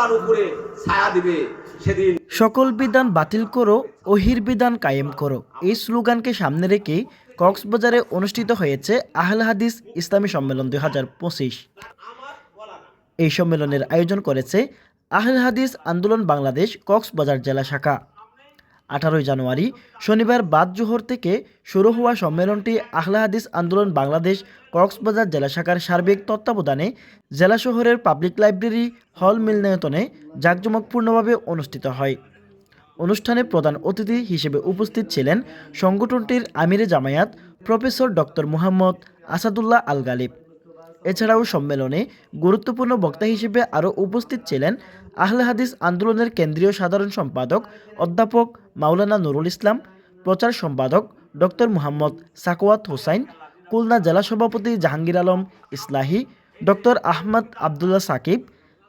আপনার উপরে ছায়া দিবে সেদিন। সকল বিধান বাতিল করো অহির বিধান কায়েম করো। এই স্লোগানকে সামনে রেখে কক্সবাজারে অনুষ্ঠিত হয়েছে আহল হাদিস ইসলামী সম্মেলন দুই হাজার পঁচিশ। এই সম্মেলনের আয়োজন করেছে আহল হাদিস আন্দোলন বাংলাদেশ কক্সবাজার জেলা শাখা। আঠারোই জানুয়ারি, শনিবার বাদ জোহর থেকে শুরু হওয়া সম্মেলনটি আহলা হাদিস আন্দোলন বাংলাদেশ কক্সবাজার জেলা শাখার সার্বিক তত্ত্বাবধানে জেলা শহরের পাবলিক লাইব্রেরি হল মিলনায়তনে জাঁকজমকপূর্ণভাবে অনুষ্ঠিত হয়। অনুষ্ঠানে প্রধান অতিথি হিসেবে উপস্থিত ছিলেন সংগঠনটির আমিরে জামায়াত প্রফেসর ডক্টর মুহাম্মদ আসাদুল্লাহ আল গালিব এছাড়াও সম্মেলনে গুরুত্বপূর্ণ বক্তা হিসেবে আরও উপস্থিত ছিলেন আহলে হাদিস আন্দোলনের কেন্দ্রীয় সাধারণ সম্পাদক অধ্যাপক মাওলানা নুরুল ইসলাম, প্রচার সম্পাদক ডক্টর মুহাম্মদ সাকোয়াত হোসাইন, খুলনা জেলা সভাপতি জাহাঙ্গীর আলম ইসলাহি, ডক্টর আহমদ আবদুল্লাহ সাকিব,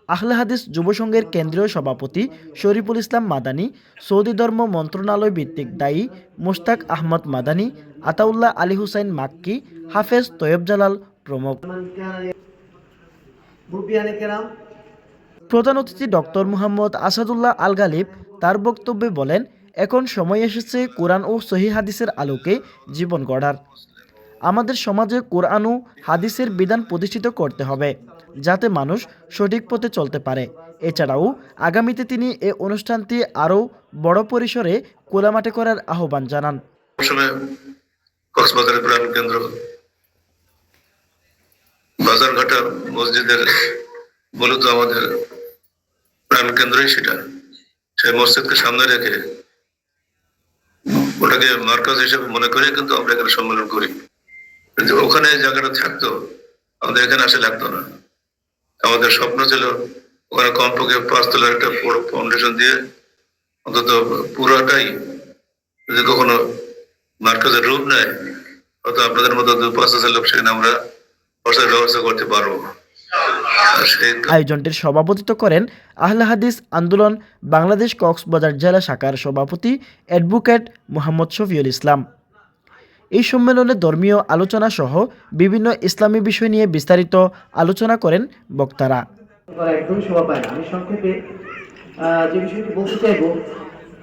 আহলে হাদিস যুব সংঘের কেন্দ্রীয় সভাপতি শরীফুল ইসলাম মাদানী, সৌদি ধর্ম মন্ত্রণালয় ভিত্তিক দায়ী মুশতাক আহমদ মাদানী, আতাউল্লাহ আলী হুসাইন মাক্কি, হাফেজ তৈয়ব জালাল প্রমুখ। প্রধান অতিথি ডক্টর মুহাম্মদ আসাদুল্লাহ আল গালিব তার বক্তব্যে বলেন এখন সময় এসেছে কোরআন ও সহি হাদিসের আলোকে জীবন গড়ার। আমাদের সমাজে কোরআন ও হাদিসের বিধান প্রতিষ্ঠিত করতে হবে, যাতে মানুষ সঠিক পথে চলতে পারে। এছাড়াও আগামীতে তিনি এ অনুষ্ঠানটি আরও বড় পরিসরে কোলামাটে করার আহ্বান জানান। বাজারঘাটা মসজিদের মূলত আমাদের সেটা। সেই মসজিদকে সামনে রেখে ওটাকে মার্কাজ হিসেবে মনে করে কিন্তু আমরা এখানে সম্মেলন করি। কিন্তু ওখানে জায়গাটা থাকতো, আমাদের এখানে আসে লাগতো না। আমাদের স্বপ্ন ছিল ওখানে কমপক্ষে পাঁচতলার একটা বড় ফাউন্ডেশন দিয়ে অন্তত পুরোটাই যদি কখনো মার্কাজের রূপ নেয়, হয়তো আপনাদের মতো দু পাঁচ হাজার লোক সেখানে আমরা ব্যবস্থা করতে পারব। আয়োজনটির সভাপতিত্ব করেন আহলে হাদিস আন্দোলন বাংলাদেশ কক্সবাজার জেলা শাখার সভাপতি অ্যাডভোকেট মোহাম্মদ শফিউল ইসলাম। এই সম্মেলনে ধর্মীয় আলোচনা সহ বিভিন্ন ইসলামী বিষয় নিয়ে বিস্তারিত আলোচনা করেন বক্তারা। একদমই শোভা পায় না। আমি সংক্ষেপে যে বিষয়টি বলতে চাইব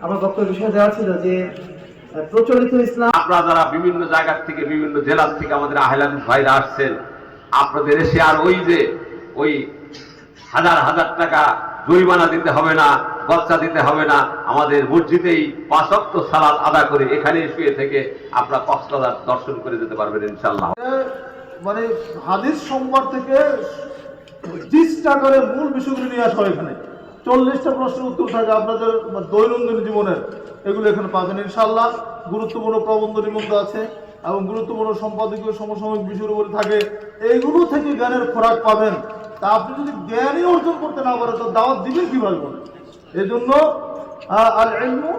আমার বক্তব্য বিষয় দেওয়া ছিল যে প্রচলিত ইসলাম আপনারা যারা বিভিন্ন জায়গার থেকে বিভিন্ন জেলার থেকে আমাদের আহলাদিস ভাইরা আসছেন আপনাদের এসে আর ওই যে ওই হাজার হাজার টাকা জরিমানা দিতে হবে না গচ্চা দিতে হবে না। আমাদের মসজিদেই পাঁচক্ত সালাদ আদা করে এখানে শুয়ে থেকে আপনারা কক্সবাজার দর্শন করে যেতে পারবেন ইনশাল্লাহ মানে হাদিস সোমবার থেকে তিরিশটা করে মূল বিষয়গুলো নিয়ে আসা হয় এখানে। চল্লিশটা প্রশ্নের উত্তর থাকে আপনাদের দৈনন্দিন জীবনের। এগুলো এখানে পাবেন ইনশাল্লাহ গুরুত্বপূর্ণ প্রবন্ধ নিবন্ধ আছে এবং গুরুত্বপূর্ণ সম্পাদকীয় সমসাময়িক বিষয়ের উপরে থাকে। এইগুলো থেকে জ্ঞানের খোরাক পাবেন। তা আপনি যদি জ্ঞানই অর্জন করতে না পারেন, তো দাওয়াত দিবেন কীভাবে? বলেন এই জন্য ইলমু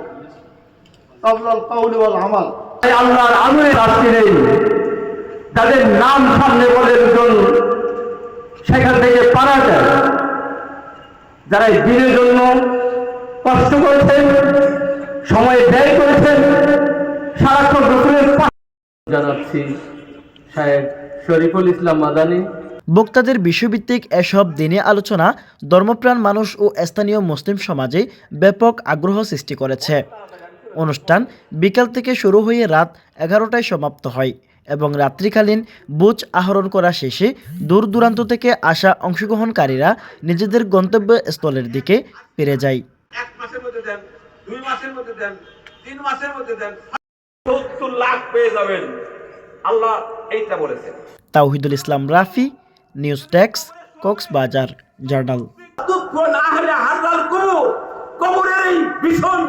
কাবলাল কাউলি ওয়াল আমাল। আল্লাহর আমিরের আজকে নেই। তাদের নাম সামনে বলে দুজন সেখান থেকে পারা যায়। যারা দিনের জন্য কষ্ট করেছেন, সময় ব্যয় করেছেন, সারাক্ষণ রসুলের জানাচ্ছি, সাহেব শরীফুল ইসলাম মাদানী। বক্তাদের বিশ্বভিত্তিক এসব দিনে আলোচনা ধর্মপ্রাণ মানুষ ও স্থানীয় মুসলিম সমাজে ব্যাপক আগ্রহ সৃষ্টি করেছে। অনুষ্ঠান বিকাল থেকে শুরু হয়ে রাত এগারোটায় সমাপ্ত হয় এবং রাত্রিকালীন বুঝ আহরণ করা শেষে দূর দূরান্ত থেকে আসা অংশগ্রহণকারীরা নিজেদের গন্তব্যস্থলের দিকে ফিরে যায়। এক মাসের মধ্যে দেন দুই মাসের মধ্যে দেন তিন মাসের মধ্যে দেন সত্তর লাখ পেয়ে যাবেন। আল্লাহ এইটা বলেছেন। Tawhidul Islam Rafi news desk Cox's Bazar journal কবরের এই ভীষণ